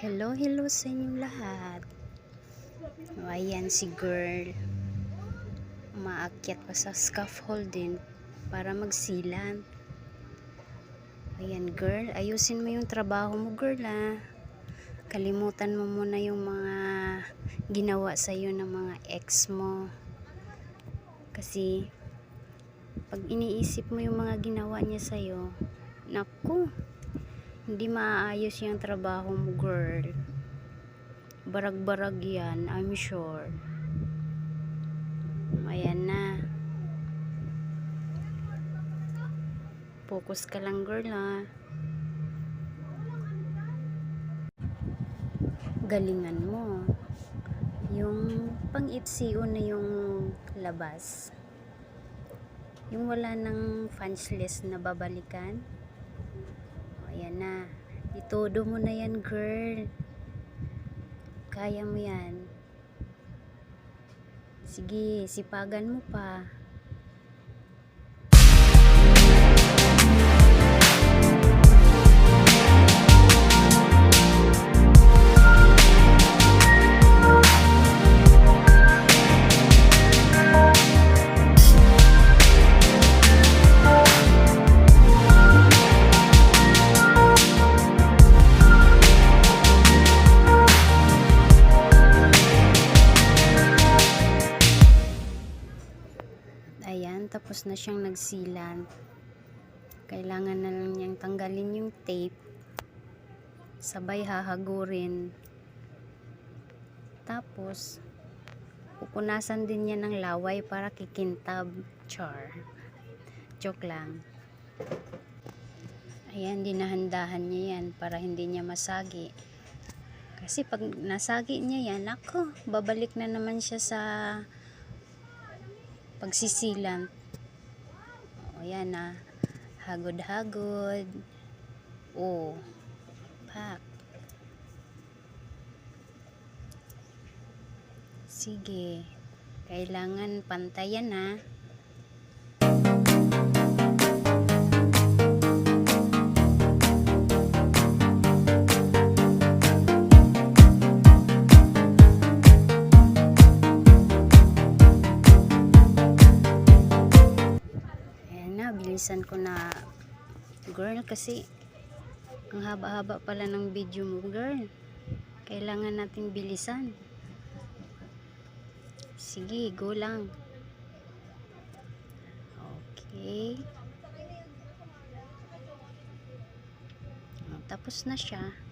Hello, hello sa inyong lahat. O, ayan si girl. Umaakyat pa sa scaffolding para magsilan. Ayan girl, ayusin mo yung trabaho mo girl ah. Kalimutan mo muna yung mga ginawa sa'yo ng mga ex mo. Kasi pag iniisip mo yung mga ginawa niya sa'yo, naku, hindi maayos yung trabaho mo, girl. Barag-barag yan, I'm sure. Ayan na. Focus ka lang, girl, ha. Galingan mo. Yung pang-ipsiyo na yung labas. Yung wala ng fanchless na babalikan. Ayan na. Itodo mo na yan, girl. Kaya mo yan. Sige, sipagan mo pa. Tapos na siyang nagsilan. Kailangan na lang niyang tanggalin yung tape. Sabay hahagurin. Tapos, pupunasan din niya ng laway para kikintab. Char. Joke lang. Ayan, dinahandahan niya yan para hindi niya masagi. Kasi pag nasagi niya yan, ako, babalik na naman siya sa pagsisilan. O yan na. Hagod-hagod. O. Pak. Sige. Kailangan pantayan na. Bilisan ko na girl kasi ang haba-haba pala ng video mo girl. Kailangan natin bilisan. Sige, go lang. Okay. Tapos na siya.